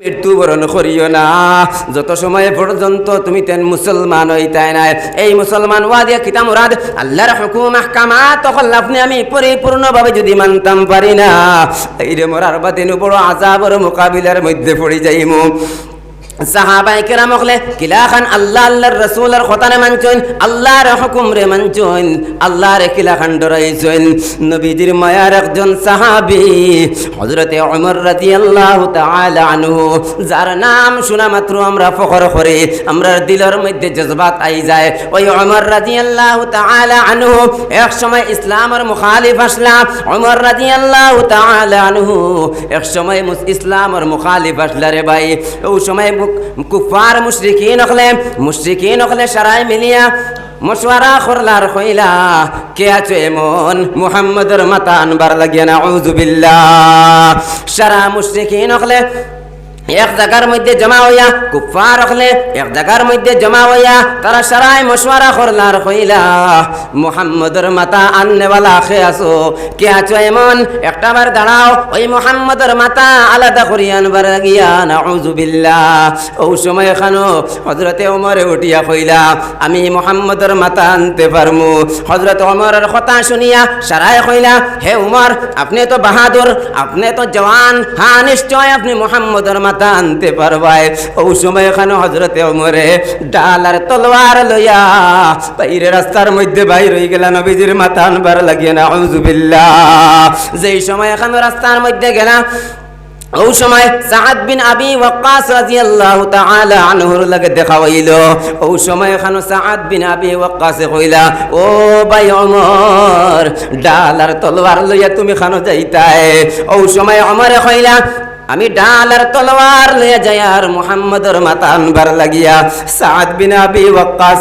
মৃত্যুবরণ করিও না। যত সময় পর্যন্ত তুমি তেন মুসলমান হইতাই নাই, এই মুসলমান ওয়াদিয়া কিতা মুরাদ, আল্লাহর হুকুম আহকামাত তখন আপনি আমি পরিপূর্ণভাবে যদি মানতাম পারি না। এই রে মরার বাদিন বড় আজাবর মোকাবিলার মধ্যে পড়ে যাইমু। সাহাবাই কেরাম হলে কিলা খান আল্লাহ আল্লাহর রসুলের খতানে মানছেন আল্লাহর হুকুম রে মানছেন আল্লাহর কিলা খান ডরাইছেন নবীজির মায়ার একজন সাহাবি, হযরতে ওমর রাদিয়াল্লাহু তাআলা আনহু, যার নাম শোনা মাত্র আমরা ফখর করে আমরা দিলের মধ্যে জজবাত আই যায়। ওই ওমর রাদিয়াল্লাহু তাআলা আনহু, এক সময় ইসলামের মুখালিফ আসলা ওমর রাদিয়াল্লাহু তাআলা আনহু, এক সময় ইসলামের মুখালিফ আসলা রে ভাই। ওই সময় কুফার মুশরিকিন হলে মুশরিকিন হলে সারাই মিলিয়া মশওয়ারা খরলার কইলা কে আছো এমন? মুহাম্মদের মাতা আনবার লাগিয়া না সারা মুশরিকিন হলে এক জায়গার মধ্যে জমা হইয়া কুফার হলে এক জায়গার মধ্যে জমা হইয়া তারা সারাই মশওয়ারা করলার কইলা মুহাম্মদের মাতা আননেওয়ালা খে আসো, কে আছো এমন? একটা বার দাঁড়াও, ওই মুহাম্মদের মাতা আলাদা করি আনবার গিয়া নাউজুবিল্লাহ ও সময় এখানো হজরতে ওমরে উঠিয়া কইলা, আমি মুহাম্মদের মাতা আনতে পারমু। হজরত ওমরের কথা শুনিয়া সারাই কইলা, হে উমর, আপনি তো বাহাদুর, আপনি তো জওয়ান হ্যাঁ নিশ্চয় আপনি মুহাম্মদের মাতা আনতে পারবাই। ও সময় এখানে হজরতে ওমরে ডাল আর তলোয়ার লইয়া বাইরে রাস্তার মধ্যে বাইর হয়ে গেলা নবীজির মাথা আনবার লাগিয়ে না আউজুবিল্লাহ যেই সময় এখানে রাস্তার মধ্যে গেলা ও সময় সাদ বিন আবি ওয়াক্কাস রাদিয়াল্লাহু তাআলা আনহুর লাগে দেখা হইল। ও সময় খানো সাদ বিন আবি ওয়াক্কাস কইলা, ও ভাই ওমর ডাল আর তলোয়ার লইয়া তুমি খানো যাইতাই। ও সময় ওমরে কইলা আমি ডাল আর তলোয়ার লইয়া যাই আর মুহাম্মদর মাতা আনবার লাগিয়া সাদ বিন আবি ওয়াক্কাস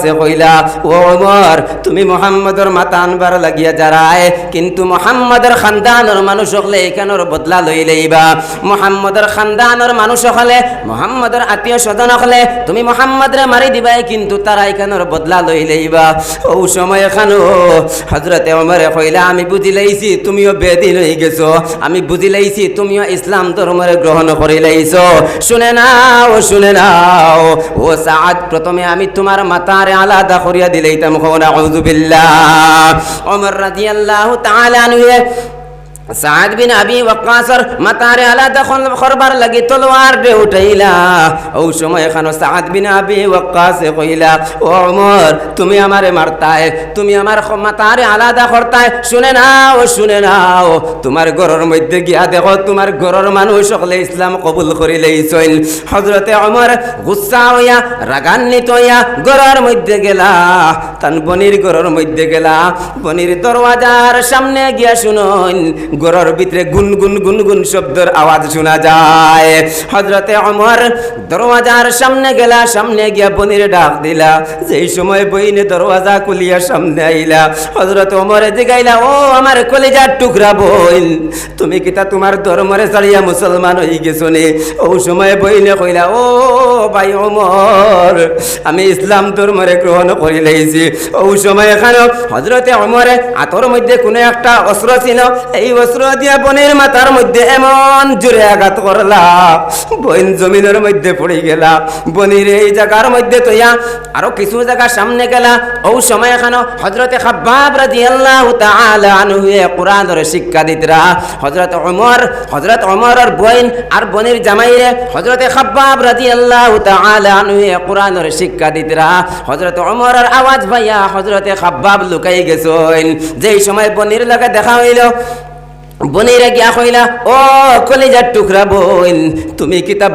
ও ওমর, তুমি মুহাম্মদর মাতা আনবার লাগিয়া যারায়, কিন্তু মুহাম্মদর খানদানর মানুষ হলে এখানোর বদলা লই লইবা? মুহাম্মদর খানদানর মানুষ হলে, মুহাম্মদর আত্মীয় স্বজন হলে, তুমি মুহাম্মদরে মারি দিবাই, কিন্তু তারা এখানোর বদলা লই লইবা? ও সময় এখানো হজরতে ওমরে কইলা, আমি বুঝি লাইছি, তুমিও বেদিন হয়ে গেছো। আমি বুঝি লাইছি, তুমিও ইসলাম ধর্মের গ্রহণ করে লাইছো শুনে নাও শুনে নাও। ও সাদ প্রথমে আমি তোমার মাতারে আলাদা করিয়া দিলাইতাম। খবর আউজুবিল্লাহ অমর রাজি আল্লাহ আনহু সাদ বিন আবি ওয়াক্কাসর মাতারে আলাদা খন- করবার লাগি তলোয়ার দে উঠাইলা, ও সময় এখানো সাদ বিন আবি ওয়াক্কাসে কইলা, ও ওমর, তুমি আমারে মারতায়, তুমি আমার মাতারে আলাদা করতায়, শুনে নাও শুনে নাও, তোমার ঘরের মধ্যে গিয়া দেখো, তোমার ঘরের মানুষ সকলে ইসলাম কবুল করিলেইছেন হজরতে অমর গুসা হইয়া, রাগান্বিত হইয়া ঘরের মধ্যে গেলা, তান বনির ঘরের মধ্যে গেলা, বনির দরওয়াজার সামনে গিয়া শুনুন ঘরের ভিতরে গুন গুন গুন গুন শব্দের আওয়াজ শোনা যায়। হজরতে অমর দরওয়াজার সামনে গেলা, সামনে গিয়া বনির ডাক দিলা। যেই সময় বইনে দরওয়াজা খুলিয়া সামনে আইলা হজরত অমরে জিগাইলা, ও আমার কলেজার টুকরা বইন তুমি কিতা তোমার ধর্মরে চালিয়া মুসলমান হয়ে গেছো নে? ও সময় বইনে কইলা, ও ভাই অমর আমি ইসলাম ধর্মরে গ্রহণ করি লাইছি। ও সময় এখানে হজরতে অমরে আতর মধ্যে কোনো একটা অস্ত্র ছিল, এই বইন আরও শিক্ষা দিতরা। হজরত ওমর হজরত ওমরের বইন আর বনির জামাইরে হজরতে খাব্বাব রাদিয়াল্লাহু তাআলা আনহু কোরআনের শিক্ষা দিতরা। হজরত ওমরের আওয়াজ ভাইয়া হজরতে খাব্বাব লুকাই গেছেন। যেই সময় বনির লগে দেখা হইল বনিরা গিয়া কইলা ও কলিজার টুকরা বোন, তুমি কিতাব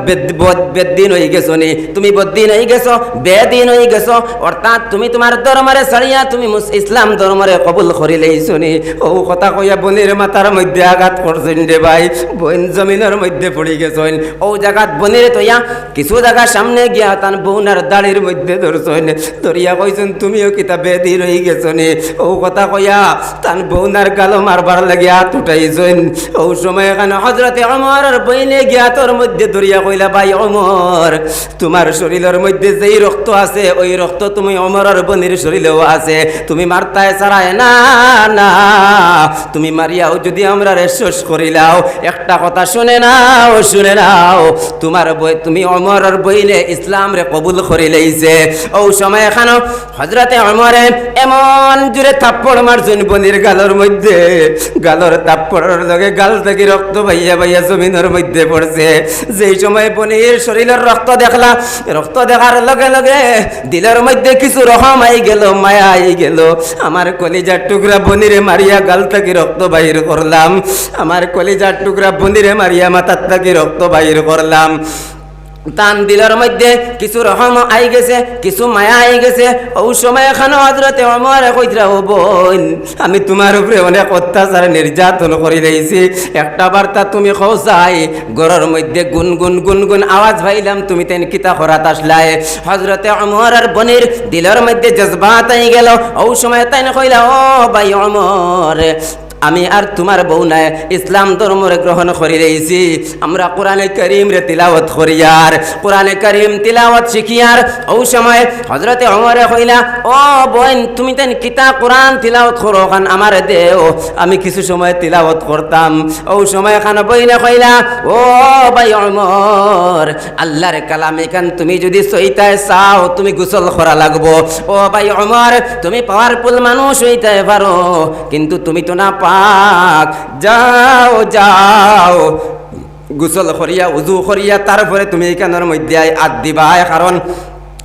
বেদিন হয়ে গেছো নি? তুমি বদিন হয়ে গেছো, বেদিন হয়ে গেছো, অর্থাৎ তুমি তোমার ধর্মরে ছাড়িয়া তুমি ইসলাম ধর্মরে কবুল করি লইছো নি? ও কথা কইয়া বনির মাথার মধ্যে আঘাত করছেন রে ভাই, বোন জমিনের মধ্যে পড়ে গেছেন। ও জায়গাত বনিরে তৈয়া, কিছু জায়গা সামনে গিয়া তান বউনার দাড়ির মধ্যে ধরছেন। ধরিয়া কইছেন, তুমিও কিতাব বেদিন হয়ে গেছো নি? ও কথা কইয়া তান বউনার গালো মারবার লাগিয়া উঠাইছেন। লাইছেন ও সময় এখানে হজরতে অমরের বইনে গিয়া তোর মধ্যে দরিয়া কইলা, ভাই অমর তোমার শরীরের মধ্যে যেই রক্ত আছে, ওই রক্ত তুমি অমরের বনির শরীরেও আছে। তুমি মারতায় ছাড়ায়, না না, তুমি মারিয়াও যদি আমরা শেষ করিলাও একটা কথা শুনে নাও শুনে নাও, তোমার বই, তুমি অমরের বইলে ইসলাম রে কবুল করে লইছে। ও সময় এখানো হজরতে অমরে এমন জুড়ে থাপ্পড় মারছেন বনির গালর মধ্যে, গালর থাপ্পড়ের লগে গাল থেকে রক্ত ভাইয়া ভাইয়া জমিনের মধ্যে পড়ছে। যেই সময় বনির শরীরের রক্ত দেখলা, রক্ত দেখার লগে লগে দিলের মধ্যে কিছু রহম আই গেল, মায়া আই গেল। আমার কলিজার টুকরা বনিরে মারিয়া গাল থেকে রক্ত বাহির করলাম। আমার কলিজার টুকরা বনিরে মারিয়া মাথার থেকে রক্ত বাহির করলাম। তান দিলের মধ্যে কিছু রহম আই গেছে, কিছু মায়া আই গেছে। ও সময় এখানে হজরতে অমর কইতরা ও আমি তোমার উপরে অনেক অত্যাচার নির্যাতন করে দিয়েছি। একটা বার্তা তুমি খোঁজাই গরর মধ্যে গুন গুন আওয়াজ ভাইলাম তুমি তেন কিতা করাত আসলাই? হজরতে অমর আর বনির দিলের মধ্যে জজবাত আই গেল। ও সময় তাই কইলা, ও ভাই অমর আমি আর তোমার বউ নাই। ইসলাম ধর্মরে গ্রহণ করি রয়েছি আমরা কোরআনে করিম রে তিলাওয়াত করিয়ার কোরআনে করিম তিলাওয়াত শিখিয়ার ও সময় হজরতে অমরে কইলা, ও বোন, তুমি তেন কিতা কোরআন তিলাওয়াত করো? খান আমার দেও, আমি কিছু সময় তিলাওয়াত করতাম। ও সময় খান বইনে কইলা, ও ভাই অমর আল্লাহর কালাম এখান তুমি যদি সইতায় চাও, তুমি গোসল করা লাগবো। ও ভাই অমর তুমি পাওয়ারফুল মানুষ হইতে পারো, কিন্তু তুমি তো না পাক যাও যাও। গোসল করিয়া উজু করিয়া তারপরে তুমি এখানের মধ্যে আদ দিবা কারণ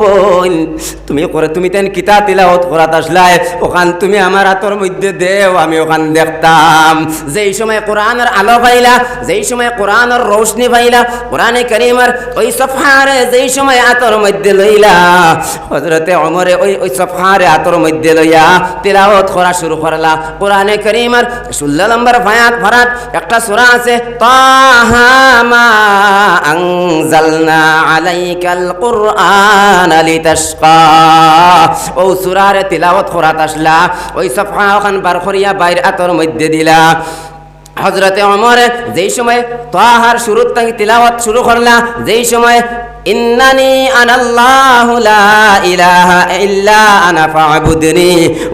বোন তুমি করে তুমি তেন কিতা তিলাওয়াত করাত আসলাই, ওখান তুমি আমার হাতর মধ্যে দেও, আমি ওখান দেখতাম। যেই সময় কোরআনের আলো পাইলা যেই সময় কোরআনের রোশনি পাইলা কোরআনে করিমের ওই সফারে যেই সময় হাতর মধ্যে লইলা হজরতে অমরে ওই ওই সফারে হাতর মধ্যে লইয়া তিলাওয়াত করা শুরু করলা। কোরআনে করিমের ষোলো নম্বর ফায়াত ফারাত একটা সূরা আছে, তাহা মা আনজালনা আলাইকাল কুরআন লিতাশকা। ও সুরারে তিলাওয়াত খোরাত আসলা, ওই সফা ওখান বার করিয়া বাইর আতর মধ্যে দিলা। হজরতে অমর যেই সময় তাহার শুরুর তাকে তিলাওয়াত শুরু করলা, যেই সময় ইন্নানি লা ইলাহা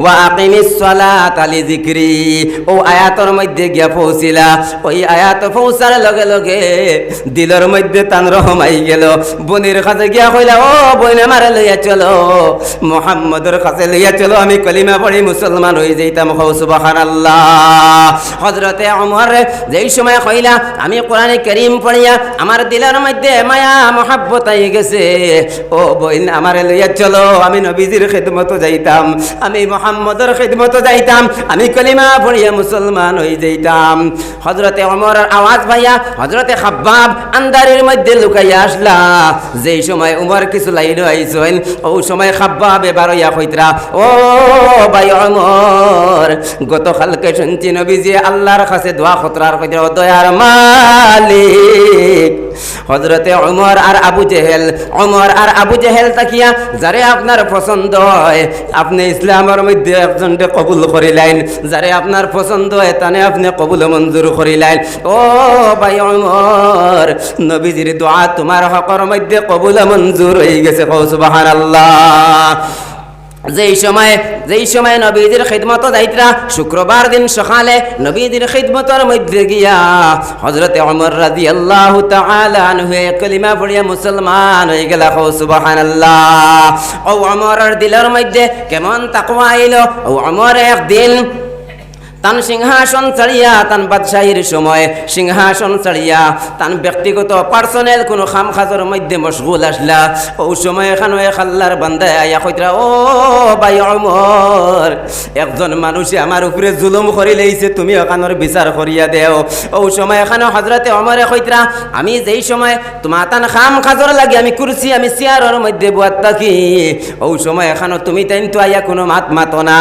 ওয়া মধ্যে গিয়া ওই লগে লগে দিলের মধ্যে তান রহমাই গেল। বনির কাছে গিয়া কইলা, ও বইন আমার লইয়া চলো, মোহাম্মদের কাছে লইয়া চলো, আমি কলিমা পড়ি, মুসলমান হয়ে যাইতাম হৌ সুবহানাল্লাহ। হযরতে যেই সময় কইলা, আমি কোরআনে করিম পড়িয়া, আমার দিলের মধ্যে মায়া, মহাব্বত আই গেছে। ও বইন আমার লইয়া চলো, আমি নবীজির খেদমত যাইতাম, আমি মোহাম্মদের খেদমত যাইতাম, আমি কলিমা পড়িয়া মুসলমান হয়ে যাইতাম। হজরতে অমর আওয়াজ ভাইয়া হজরতে খাব্বাব আন্দারের মধ্যে লুকাইয়া আসলা। যেই সময় উমর কিছু লাইন আইসেন ও সময় খাব্বাব এবার ইয়া কইতরা, ও ভাই অমর গতকালকে শুনছি নবীজি আল্লাহর কাছে দোয়া খতরার কইতরা দয়ার মালিক হজরতে অমর আর আবু জেহেল। অমর আর আবু জেহেল তাকিয়া, যারে আপনার পছন্দ হয়, আপনি ইসলামের মধ্যে একজনকে কবুল করিলেন যারে আপনার পছন্দ হয়, তানে আপনি কবুল মঞ্জুর করিলেন ও ভাই অমর নবীজির দোয়া তোমার হকর মধ্যে কবুল মঞ্জুর হয়ে গেছে কৌসুবাহান আল্লাহ যেই সময় যেই সময় নবীদের খিদমত যাইতরা, শুক্রবার দিন সকালে নবীদের খিদমতের মধ্যে গিয়া হজরতে অমর রাজি আল্লাহ হয়ে কলিমা পড়িয়া মুসলমান হয়ে গেল। সুবহানাল্লাহ। ও অমরের দিলের মধ্যে কেমন তাকওয়া আইল? ও অমর একদিন তান সিংহাসন ছাড়িয়া তান বাদশাহীর সময় সিংহাসন ছাড়িয়া তান ব্যক্তিগত পার্সোনাল কোনো খাম খাজর মধ্যে মশগুল আসলা। ও সময় এখানে আল্লাহর বান্দায় আয়া কইতরা, ও ভাই অমর, একজন মানুষে আমার উপরে জুলুম করি লইছে তুমি ওখানোর বিচার করিয়া দেও। ও সময় এখানে হজরতে অমরে কইতরা, আমি যেই সময় তোমার তান খাম খাজর লাগে, আমি কুরসি, আমি চেয়ারের মধ্যে বুয়াত থাকি। ও সময় এখানে তুমি তাই তো আইয়া কোনো মাত মাতো না।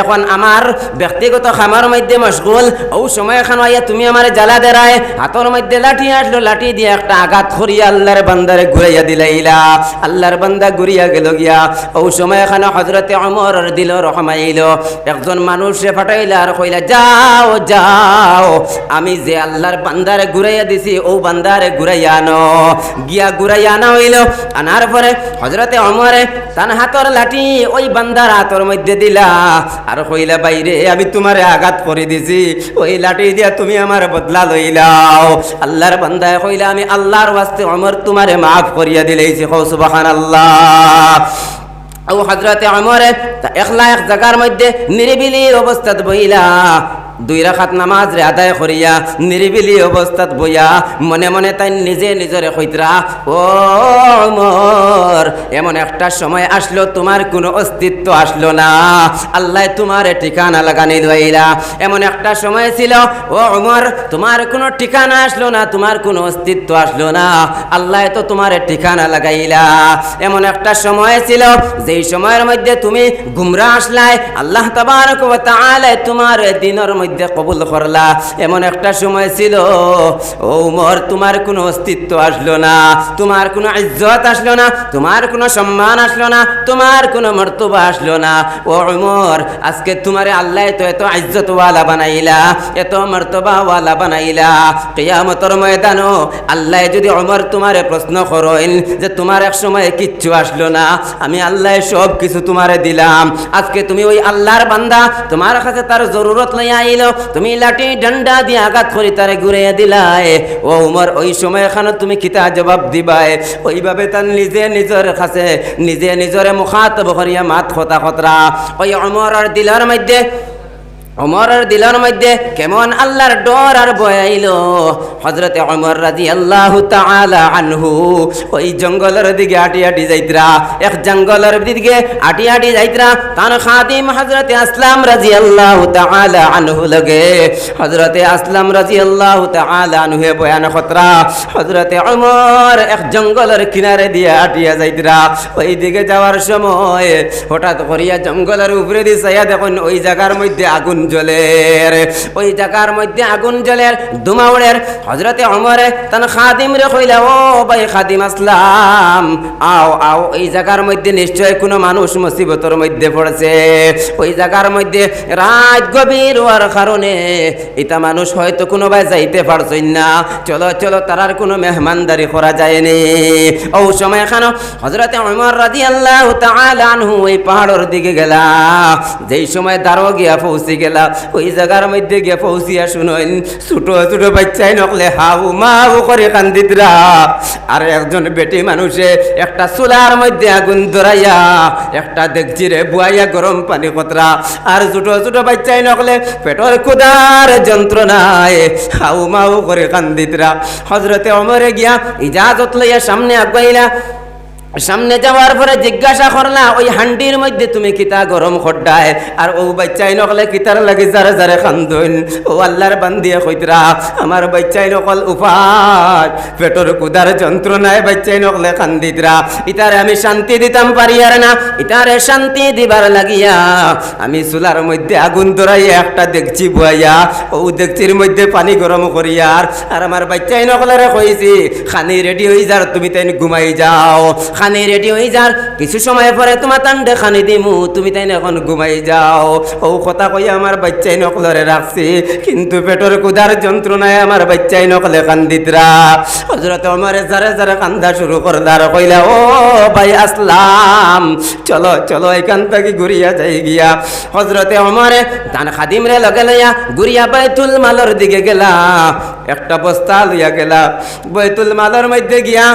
এখন আমার ব্যক্তিগত খামার মধ্যে মশগুল। ও সময় এখানে আইয়া তুমি আমার জ্বালা দেরায়। হাতর মধ্যে লাঠি আসলো, লাঠি দিয়ে একটা আঘাত করিয়া আল্লাহর বান্দারে ঘুরাইয়া দিলাইলা আল্লাহর বান্দা ঘুরিয়া গেল গিয়া। ও সময় এখানে হজরতে অমর দিল রহমাইল। একজন মানুষে ফাটাইলা আর কইলা, যাও যাও, আমি যে আল্লাহর বান্দারে ঘুরাইয়া দিছি, ও বান্দারে ঘুরাইয়া আনো। গিয়া ঘুরাইয়া আনা হইল। আনার পরে হজরতে অমরে তান হাতর লাঠি ওই বান্দার হাতর মধ্যে দিলা। আর কইলা, বাইরে, আমি তোমারে আঘাত করে দিছি। ওই লাঠি দিয়া তুমি আমার বদলা লইলাও। আল্লাহর বান্দায় কইলা, আমি আল্লাহর ওয়াস্তে অমর তোমারে মাফ করিয়া দিলেইছি। হো সুবাহান আল্লাহ ও হজরতে অমরে একলা এক জায়গার মধ্যে নিরিবিলির অবস্থাত বইলা দুই রাখাত নামাজ রে আদায় করিয়া নিরিবিলি অবস্থাত বইয়া মনে মনে তাই নিজে নিজরে কইতরা, ও মোর এমন একটা সময় আসলো, তোমার কোনো অস্তিত্ব আসলো না। আল্লাহ তোমার ঠিকানা লাগানি লইলা এমন একটা সময় ছিল, ও ওমর তোমার কোনো ঠিকানা আসলো না, তোমার কোনো অস্তিত্ব আসলো না। আল্লাহ তো তোমার ঠিকানা লাগাইলা। এমন একটা সময় ছিল, যেই সময়ের মধ্যে তুমি গুমরা আসলাই, আল্লাহ তাআলা তোমার দিনের মধ্যে কবুল করলা। এমন একটা সময় ছিল, ও উমর, তোমার কোনো অস্তিত্ব আসলো না, তোমার কোনো ইজ্জত আসলো না, তোমার কোনো সম্মান আসলো না, তোমার কোনো মর্তবা আসলো না। ও উমর, আজকে তোমারে আল্লাহ তো এত ইজ্জত ওয়ালা বানাইলা, এত মর্তবা ওয়ালা বানাইলা। কিয়ামতের ময়দানো আল্লাহ যদি উমর তোমারে প্রশ্ন করেন যে তোমার এক সময় কিচ্ছু আসলো না, আমি আল্লাহ সব কিছু তোমারে দিলাম। আজকে তুমি ওই আল্লাহর বান্দা, তোমার কাছে তার জরুরত লইয়া আইলো তুমি লাঠি ডান্ডা দিয়ে আঘাত করে তারে ঘুরাইয়া দিলায় ও উমর, ওই সময় এখানে তুমি কিতা জবাব দিবাই? ওইভাবে তার নিজে নিজের কাছে, নিজে নিজরে মুখাত বহরিয়া মাত খতা খতরা। ওই অমর আর দিলার মধ্যে অমরের দিলের মধ্যে কেমন আল্লাহর ডর আর ভয় আইল? হজরতে অমর রাজি আল্লাহ আনহু ওই জঙ্গলের দিকে আটি আটি যাইতরা, এক জঙ্গলের দিকে আটি আটি যাইতরা, তার খাদিম হজরতে আসলাম রাজি আল্লাহ আনহু লগে। হজরতে আসলাম রাজি আল্লাহ আনহুয়ে বয়ান খতরা হজরতে অমর এক জঙ্গলের কিনারে দিয়ে আটিয়া যাইতরা। ওই দিকে যাওয়ার সময় হঠাৎ করিয়া জঙ্গলের উপরে দিয়ে চাইয়া দেখুন, ওই জায়গার মধ্যে আগুন জ্বলের ওই জায়গার মধ্যে আগুন জ্বলের দুমাউড়ের হজরতে অমরে তান খাদিম রে কইলা, ও ভাই খাদিম আসলাম। আও আও, এই জায়গার মধ্যে নিশ্চয় কোনো মানুষ মুসিবতর মধ্যে পড়েছে। ওই জায়গার মধ্যে রাত গভীর হওয়ার কারণে এটা মানুষ হয়তো কোনো ভাই যাইতে পারছেন না। চলো চলো তারার কোনো মেহমানদারি করা যায়নি। ও সময় এখানে হজরতে অমর রাজি আল্লাহ আনহু ওই পাহাড়ের দিকে গেলা। যেই সময় দাঁড়ো গিয়া পৌঁছে গেলা ওই জায়গার মধ্যে গিয়ে পৌঁছিয়া শুনেন ছোট ছোট বাচ্চাই নকলে হাউ মাউ করে কান্দিতরা। আর একজন বেটি মানুষে একটা চুলার মধ্যে আগুন ধরাইয়া, একটা দেখছি রে বুয়াইয়া গরম পানি কতরা। আর ছোট ছোট বাচ্চাই নকলে পেটর কুদার যন্ত্রণায় হাউ মাউ করে কান্দিতরা। হজরতে অমরে গিয়া ইজাজত লইয়া সামনে আগাইলা সামনে যাওয়ার পরে জিজ্ঞাসা করলা, ওই হান্ডির মধ্যে তুমি কিতা গরম খড্ডায়? আর ও বাচ্চাই নকলে কিতার লাগি যারে যারে খান্দুন ও আল্লাহর বান্দিয়ে কইতরা, আমার বাচ্চাই নকল উপাস পেটর কুদার যন্ত্রণায় বাচ্চাই নকলে খান্দিতরা। ইতারে আমি শান্তি দিতাম পারি আর না ইতারে শান্তি দিবার লাগিয়া। আমি চুলার মধ্যে আগুন ধরাইয়া একটা দেখছি বুয়াইয়া ও দেখছির মধ্যে পানি গরম করিয়ার আর আমার বাচ্চাই নকলারে কইছি, খানি রেডি হয়ে যার তুমি তাই ঘুমাই যাও। খানি রেডি হয়ে যার। কিছু সময় পরে তোমার তান্ডে খানি দিমু। তুমি তাই এখন ঘুমাই যাও। ও কথা কই আমার বাচ্চাই নকলরে রাখছি। কিন্তু পেটর কুদার যন্ত্রণায় আমার বাচ্চাই নকলে কান্দিতরা। হজরত আমারে যারে যারে কান্দা শুরু করলার কইলা, ও ভাই আসলাম। চলো চলো, এখান থেকে ঘুরিয়া যাই গিয়া। হজরতে দান খাদিম রে লগে লইয়া ঘুরিয়া বাইতুল মালর দিকে গেলা। একটা বস্তা লইয়া গেলা। বাইতুল মালর মধ্যে গিয়া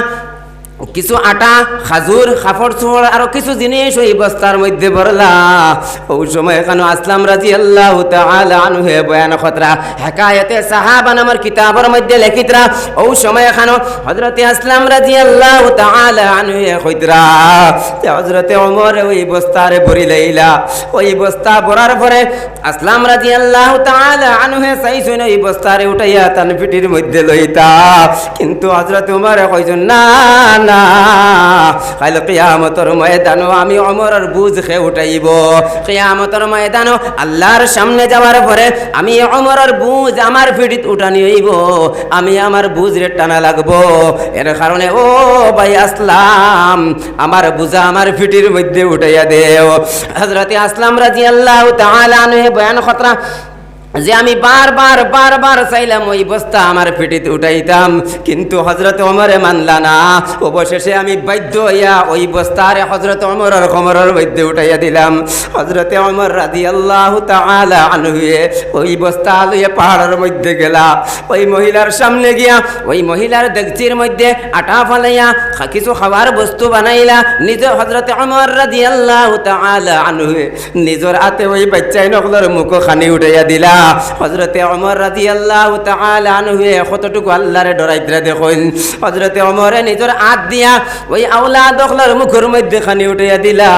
কিছু আটা, খাজুর খাফড় চোড় আরও কিছু জিনিস ওই বস্তার মধ্যে ভরলা। ওই সময় এখানে আসলাম রাজি আল্লাহ আনু হে বয়ান খতরা। হেকায়তে সাহাবা নামের কিতাবের মধ্যে লেখিতরা ওই সময় এখানে হজরতে আসলাম রাজি আল্লাহ আনু হে খৈতরা হজরতে অমর ওই বস্তারে ভরি লইলা। ওই বস্তা ভরার পরে আসলাম রাজি আল্লাহ আনু হে সাই শুনে ওই বস্তারে উঠাইয়া তান পিটির মধ্যে লইতা। কিন্তু হজরত উমরে কইছেন না না। কাল কিয়ামতর ময়দানো আমি অমরের বুঝ খে উঠাইব। কিয়ামতর ময়দানো আল্লাহর সামনে যাওয়ার পরে আমি অমরের বুঝ আমার পিঠিত উঠানি হইব। আমি আমার বুঝ রে টানা লাগবো। এর কারণে ও ভাই আসলাম, আমার বুঝা আমার পিঠির মধ্যে উঠাইয়া দেও। হজরতে আসলাম রাজি আল্লাহ আনহু বয়ান খতরা যে আমি বারবার বারবার চাইলাম ওই বস্তা আমার পিঠিতে উঠাইতাম, কিন্তু হজরত অমরে মানলা না। অবশেষে আমি বাধ্য হইয়া ওই বস্তারে হজরত অমরের কমরের মধ্যে উঠাইয়া দিলাম। হজরতে অমর রাজি আল্লাহ আনহুয়ে ওই বস্তা লইয়া পাহাড়ের মধ্যে গেলা। ওই মহিলার সামনে গিয়া ওই মহিলার দেখচির মধ্যে আটা ফালাইয়া কিছু খাবার বস্তু বানাইলা। নিজ হজরতে অমর রাজি আল্লাহ আনহুয়ে নিজের হাতে ওই বাচ্চাই নকলের মুখ খানি উঠাইয়া দিলা। হজরতে অমর রাজি আল্লাহ আনহুয়ে কতটুকু আল্লাহরে ডরাইতরা দেখুন। হজরতে অমরে নিজের হাত দিয়া ওই আওলা দখলার মুখের মধ্যে খানি উঠাইয়া দিলা।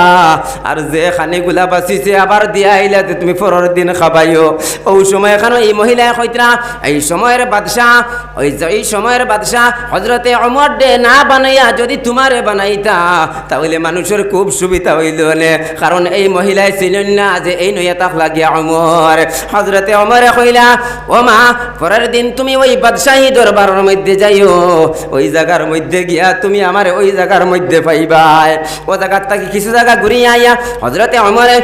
আর যে খানিগুলা বাঁচিছে আবার দিয়া আইলা তুমি পরের দিন খাবাইও। ওই সময় এখানে এই মহিলায় কইতরা, এই সময়ের বাদশাহ, ওই এই সময়ের বাদশাহ হজরতে অমর ডে না বানাইয়া যদি তোমারে বানাইতা, তাহলে মানুষের খুব সুবিধা হইল কারণ এই মহিলায় ছিলেন না যে এই নইয়া তাক লাগিয়া অমর হজরতে অমরে কইলা ও মা পরের দিন তুমি ওই বাদশাহী দরবারের মধ্যে যাইও। ওই জায়গার মধ্যে গিয়া তুমি আমার ওই জায়গার মধ্যে পাইবাই। ও জায়গার থাকি কিছু জায়গা ঘুরিয়ে আইয়া হজরতে অমরে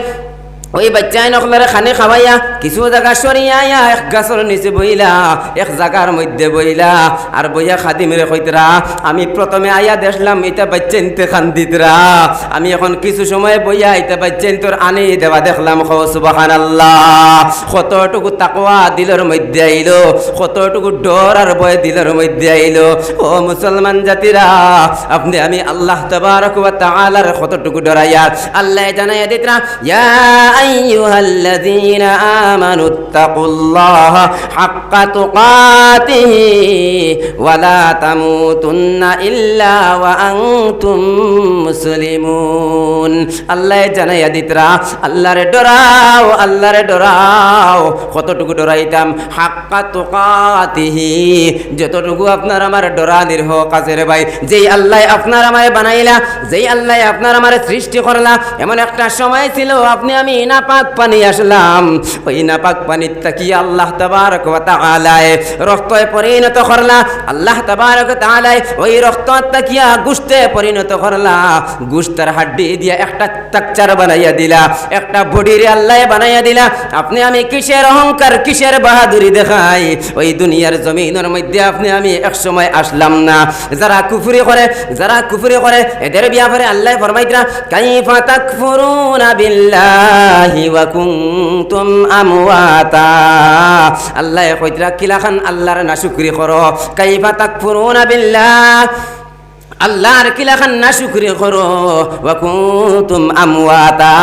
ওই বাচ্চায় নকলের খানে খাওয়াইয়া কিছু জায়গা সরিয়া এক গাছের নিচে বইলা এক জায়গার মধ্যে বইলা আর বইয়া খাদিমের কইতরা, আমি প্রথমে আইয়া দেখলাম এটা বাচ্চা নিতে খান দিতরা আমি এখন কিছু সময় বইয়া এটা বাচ্চা তোর আনি দেওয়া দেখলাম। সুবাহান আল্লাহ কতটুকু তাকওয়া দিলের মধ্যে আইলো, কতটুকু ডর আর ভয় দিলের মধ্যে আইলো। ও মুসলমান জাতিরা, আপনি, আমি আল্লাহ তবারক ওয়া তাআলার কতটুকু ডরাইয়া, আল্লাহ জানাইয়া দিতরা, ইয়া আইয়ুহাল্লাযীনা আমানু তাকুল্লাহা হাক্কা তুকাতিহি ওয়া লা তামুতুন্না ইল্লা ওয়া আনতুম মুসলিমুন। আল্লাহ জানাইয়া দিতরা আল্লাহরে ডরাও আল্লাহরে ডরাও। কতটুকু ডরাইতাম? হাক্কা তুকাতিহি। যতটুকু আপনার আমার ডরানির হোক আছে রে ভাই, যেই আল্লাহ আপনার আমায় বানাইলা, যেই আল্লাহ আপনার আমার সৃষ্টি করলা, এমন একটা সময় ছিল, আপনি আমি নাপাক পানি আসলাম। ওই নাপাক পানির তাকি আল্লাহ তাবারক ওয়া তাআলায় রক্তয় পরিণত করলা। আল্লাহ তাবারক ওয়া তাআলায় ওই রক্ত তাকিয়া গুস্তে পরিণত করলা। গুস্তার হাড্ডি দিয়া একটা স্ট্রাকচার বানাইয়া দিলা। একটা বডির আল্লাহ বানাইয়া দিলা। আপনি আমি কিসের অহংকার, কিসের বাহাদুরি দেখাই? ওই দুনিয়ার জমিনের মধ্যে আপনি আমি এক সময় আসলাম না। যারা কুফরি করে, যারা কুফরি করে, এদের ব্যাপারে আল্লাহ ফরমাইতরা, কাইফা তাকফুরুনা বিল্লাহি। ওয়া কুনতুম আমওয়াতা। আল্লাহ কইতরা কিলাখান আল্লাহর নাশুকরি করো। কাইফা তাকফুরুনা বিল্লাহ। আল্লাহর কিলাখান না শুক্রিয়া করো। ওয়া কুনতুম আমওয়াতা।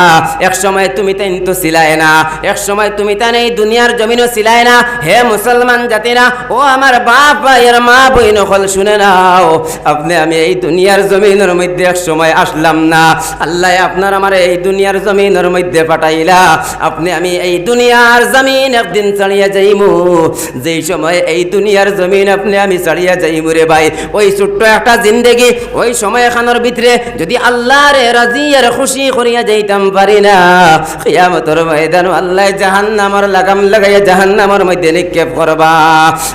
এক সময় তুমি তাই তো ছিলাই না, এক সময় তুমি তাই এই দুনিয়ার জমিনও ছিলাই না। হে মুসলমান জাতিরা, ও আমার বাপ ভাইয়ের মা বইন হল শুনে নাও। আপনি, আমি এই দুনিয়ার জমিনের মধ্যে এক সময় আসলাম না। আল্লাহ আপনার আমার এই দুনিয়ার জমিনের মধ্যে পাঠাইলা। আপনি, আমি এই দুনিয়ার জমিন একদিন চালিয়ে যাইমু। যেই সময় এই দুনিয়ার জমিন আপনি, আমি চালিয়ে যাইমু রে ভাই। ওই ছোট্ট একটা জিন্দেগি ওই সময় খানোর ভিতরে যদি আল্লাহর রাজি আর খুশি করিয়া যাইতাম পারি না। কিয়ামতের ময়দান আল্লাহ জাহান্নামর লাগাম লাগাইয়া জাহান্নামর মধ্যে নিক্ষেপ করবা।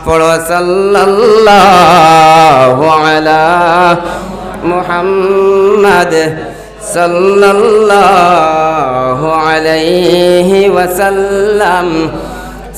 পড়ো সাল্লাল্লাহু আলা মুহাম্মাদ সাল্লাল্লাহু আলাইহি ওয়াসাল্লাম।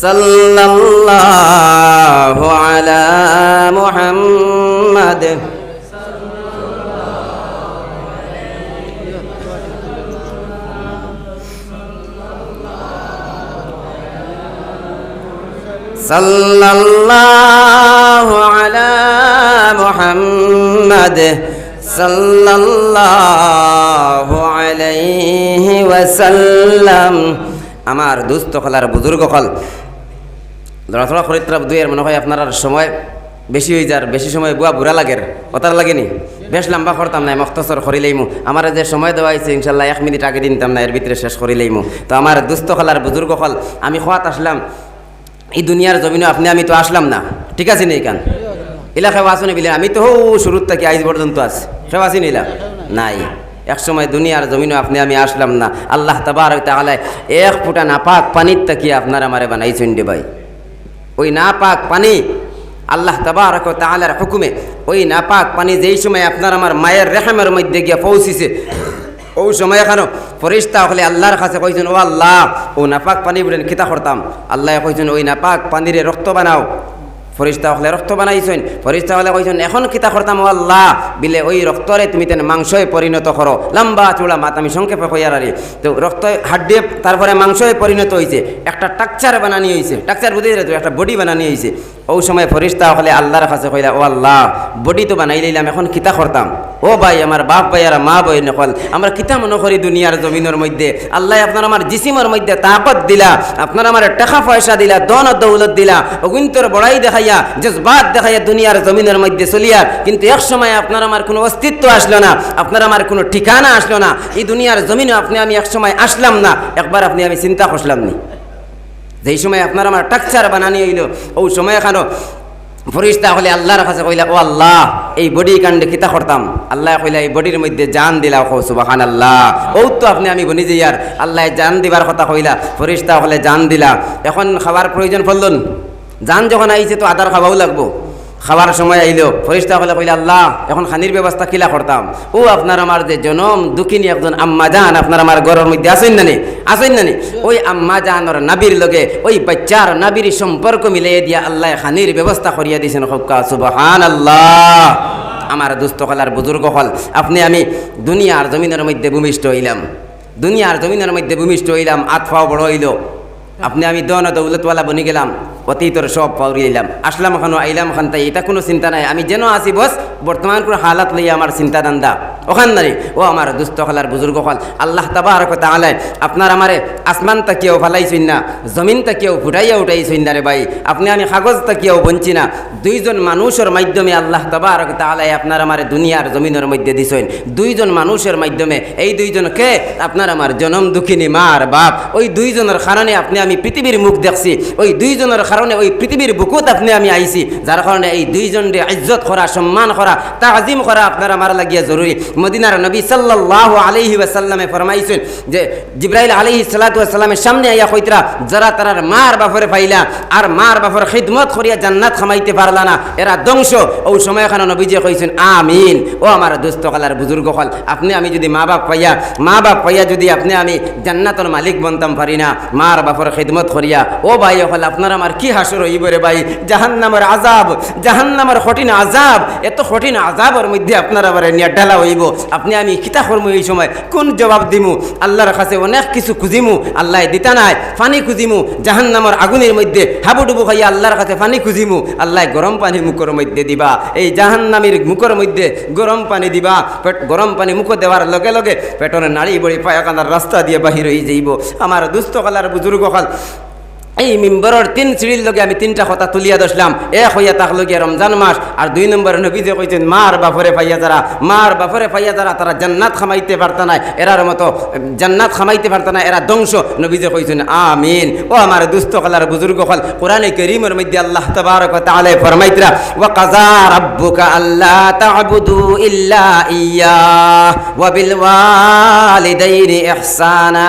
সাল্লাল্লাহু আলা মুহাম্মাদ। সাল্লাল্লাহু আলা মুহাম্মাদ। সাল্লাল্লাহু আলাইহি ওয়াসাল্লাম। আমার দুস্থ কলার বুজুর্গ কল লড়াথড়া খরিদ্রাব দুইয়ের মনে হয় আপনার সময় বেশি হয়ে যার বেশি সময় বুয়া বুড়া লাগের ওতার লাগেনি বেশ লম্বা করতাম না মখতসর করিলেইমু আমার যে সময় দেওয়া হয়েছে ইনশাল্লাহ এক মিনিট আগে দিনতাম না এর ভিতরে শেষ করিলেইমু তো আমার দুস্থ হলার বুজুর্গ হল আমি খোয়াত আসলাম, এই দুনিয়ার জমিনে আপনি আমি তো আসলাম না। ঠিক আছে নেই কান ইলা খেবা আসুন বিলে? আমি তো হৌ শুরুর থেকে আজ পর্যন্ত আছি। খেবা আসি ইলা? নাই। এক সময় দুনিয়ার জমিনে আপনি, আমি আসলাম না। আল্লাহ তাবার তাহলে এক ফুটা নাপাক পানির তাকিয়ে আপনার আমারে বানাইছেন ডে ভাই। ওই নাপাক পানি আল্লাহ তাবার তাহলার হুকুমে ওই নাপাক পানি যেই সময় আপনার আমার মায়ের রেহামের মধ্যে গিয়ে পৌঁছিছে, ওই সময় এখানো ফরিস্তা হলে আল্লাহর কাছে কইছেন, ও আল্লাহ, ও নাপাক পানি বলেন খিতা করতাম। আল্লাহ কইছেন, ওই নাপাক পানিরে রক্ত বানাও। ফরিস্তা হলে রক্ত বানাইছেন, ফরিস্তা হলে কইছেন, এখন কিতা করতাম আল্লাহ? বিলে ওই রক্তরে তুমি তেন মাংসয়ে পরিণত করো। লম্বা চূড়া মাত আমি সংক্ষেপে কইয়ার আরে তো রক্ত হাড্ডি, তারপরে মাংসয়ে পরিণত হয়েছে একটা টাকচার বানানি হয়েছে টাকচার বুঝে তো, একটা বডি বানানি হয়েছে ওই সময় ফরিস্তা হলে আল্লাহর কাছে কইলা, ও আল্লাহ, বডি তো বানাই লইলাম, এখন কিতা করতাম? ও ভাই, আমার বাপ ভাই আর মা বই নকল, আমরা কিতা মনে করি দুনিয়ার জমিনের মধ্যে? আল্লাহ আপনার আমার জিসিমের মধ্যে তাকত দিলা, আপনার আমার টাকা পয়সা দিলা দন দৌলত দিলা, অগুন্তর বড়াই দেখাইয়া, জজবাত দেখাইয়া দুনিয়ার জমিনের মধ্যে চলিয়া, কিন্তু এক সময় আপনার আমার কোনো অস্তিত্ব আসলো না, আপনার আমার কোনো ঠিকানা আসলো না, এই দুনিয়ার জমিনে আপনি আমি এক সময় আসলাম না, একবার আপনি আমি চিন্তা করলাম নি। যেই সময় আপনার আমার টাকচার বানানি হইল, ও সময় এখানো ফরিস্তা হলে আল্লাহর কাছে কইলা, ও আল্লাহ, এই বডি কাণ্ডে কিতা করতাম? আল্লাহ কইলা, এই বডির মধ্যে জান দিলা ও সুবাহান আল্লাহ ও তো আপনি আমি বনি যে ইয়ার আল্লাহ জান দিবার কথা কইলা, ফরিস্তা হলে জান দিলা। এখন খাবার প্রয়োজন পড়লন জান যখন আইছে তো আদার খাওয়াও লাগবো। খাবার সময় আইলো। ফরিস্তা হলে কইলে, আল্লাহ, এখন খানির ব্যবস্থা কিলা করতাম? ও, আপনার আমার যে জনম, দুঃখিনী একজন আম্মা জান, আপনার আমার ঘরের মধ্যে আসেন নানি আসেন নানি ওই আম্মা জানর নাবির লগে, ওই বাচ্চার নাবির সম্পর্ক মিলিয়ে দিয়া আল্লাহ খানির ব্যবস্থা করিয়া দিয়েছেন হক্কা সুবহান আল্লাহ আমার দুস্থ হলার বুজুর্গ হল, আপনি আমি দুনিয়ার জমিনের মধ্যে ভূমিষ্ঠ হইলাম। দুনিয়ার জমিনের মধ্যে ভূমিষ্ঠ হইলাম আতফাও বড় হইল। আপনি আমি দন দৌলতওয়ালা বনি গেলাম। অতীতর সব পাউরিয়ে আসলাম ওখানে আইলাম ওখান তাই এটা কোনো চিন্তা নাই। আমি যেন আসি বস, বর্তমান কোনো হালাত লইয়া আমার চিন্তা দান্দা ওখান নারী, ও আমার দুস্থ হলার বুজুর্গ হল আল্লাহ তাবার কথা আলাই আপনার আমারে আসমান তাকিয়েও ফালাইছেন না, জমিন তাকিয়েও ফুটাইয়া উঠাইছেন না রে ভাই। আপনি আমি কাগজ তাকিয়েও বঞ্চি না। দুইজন মানুষের মাধ্যমে আল্লাহ তাবার তালাই আপনার আমারে দুনিয়ার জমিনের মধ্যে দিছেন। দুইজন মানুষের মাধ্যমে, এই দুইজনকে আপনার আমার জনম দুঃখিনী মার বাপ। ওই দুইজনের কারণে আপনি আমি পৃথিবীর মুখ দেখছি। ওই দুইজনের কারণে ওই পৃথিবীর বুকুত আপনি আমি আইছি যার কারণে এই দুইজনরে ইজ্জত করা সম্মান করা তাজিম করা আপনার আমার লাগিয়া জরুরি মদিনার নবী সাল্লাল্লাহু আলাইহি ওয়াসাল্লামে ফরমাইছেন যে, জিব্রাইল আলাইহি সাল্লাতু ওয়াসাল্লামের সামনে আইয়া কইতরা যারা তারার মার বাপরে পাইলা আর মার বাপর খিদমত করিয়া জান্নাত খামাইতে পারলা না এরা ধ্বংস। ও সময় এখানে নবীজি কইছেন আমিন। ও আমার দুস্থ কালার বুজুর্গ হল আপনি আমি যদি মা বাপ পাইয়া মা বাপ পাইয়া যদি আপনি আমি জান্নাতর মালিক বনতাম পারি না মার বাপর খিদমত করিয়া, ও ভাই হল আপনার আমার কি হাসর হইব রে ভাই, জাহান্নামের আজাব জাহান্নামের কঠিন আজাব এত কঠিন আজাবের মধ্যে আপনার আবার নিয়ে ডালা হইব। আপনি আমি কিতা করব এই সময়? কোন জবাব দিমু? আল্লাহর কাছে অনেক কিছু খুঁজিমু, আল্লাহ দিতা নাই পানি খুঁজিমু। জাহান্নামের আগুনের মধ্যে হাবুডুবু খাইয়া আল্লাহর কাছে পানি খুঁজিমু। আল্লাহ গরম পানি মুখের মধ্যে দিবা। এই জাহান্নামের মুখের মধ্যে গরম পানি দিবা। পেট, গরম পানি মুখ দেওয়ার লগে লগে পেটর নাড়ি বড়ি পায়খানার রাস্তা দিয়ে বাহির হয়ে যাইব। আমার দুস্থ কালার বুজুর্গ কাল এই মিম্বরের তিন সিঁড়ির লগে আমি তিনটা কথা তুলিয়া দসলাম এক হইয়া তাকলো গিয়া রমজান মাস আর দুই নম্বরে নবীজে কইছেন মার বাপরে পাইয়া যারা মার বাপরে পাইয়া যারা তারা জান্নাত খামাইতে পারত না এরার মতো, জান্নাত খামাইতে পারত না এরা ধ্বংস, নবীজে কইছেন আমিন। ও আমার দুস্থ কলার বুজুর্গ হল কোরআনে করিমের মধ্যে আল্লাহ তবারক তাআলা ফরমাইতরা ওয়া কাযা রাব্বুকা আল্লা তা'বুদু ইল্লা ইয়্যা ওয়া বিল ওয়ালিদাইনি ইহসানা।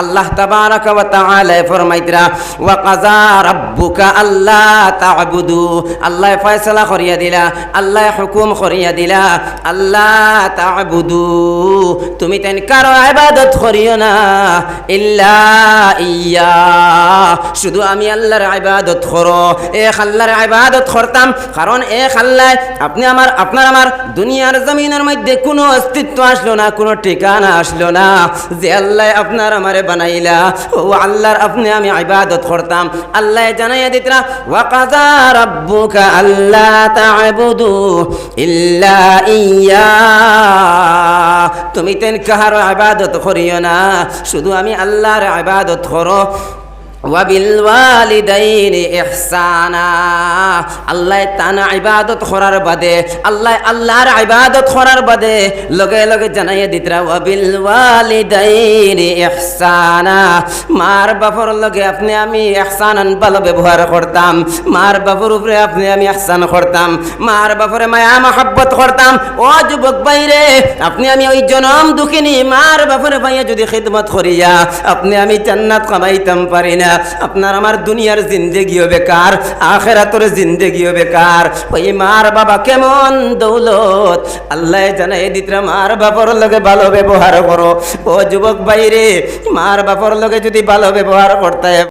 আল্লাহ তবারক ওয়া তাআলা শুধু আমি আল্লাহর ইবাদত করো, এক আল্লাহর ইবাদত করতাম, কারণ এক আল্লাহ, আপনি আমার, আপনার আমার দুনিয়ার জমিনের মধ্যে কোনো অস্তিত্ব আসলো না, কোনো ঠিকানা আসলো না, যে আল্লাহ আপনার আমারে বানাইলা, ও আল্লাহর, আপনি আমি ইবাদত করতাম। আল্লাহ জানাইয়া দিতরা ওয়া কাযা রাব্বুকা আল্লাহ তা'বুদু ইল্লা ইয়া। তুমি তেন কাহার ইবাদত করিও না, শুধু আমি আল্লাহর ইবাদত করো। আল্লাহ বাদে আল্লাহ বাদে লগে লগে মার বাপর লগে আপনি আমি ইহসানান ভালো ব্যবহার করতাম। মার বাপর উপরে আপনি আমি ইহসান করতাম। মার বাপরে মায়া মহাব্বত করতাম। ও যুবক বাইরে আপনি আমি ওই জনম দুঃখিনী মার বাপরে ভাইয়া যদি খিদমত করিয়া, আপনি আমি জান্নাত কামাইতাম পারি না আপনার আমার দুনিয়ার জিন্দেগিও বেকার আখেরাতর জিন্দেগিও বেকার ওই মার বাবা কেমন দৌলত? আল্লাহ জানাই দিতরা, মার বাপর লগে ভালো ব্যবহার করো। ও যুবক বাইরে মার বাপর লগে যদি ভালো ব্যবহার করতে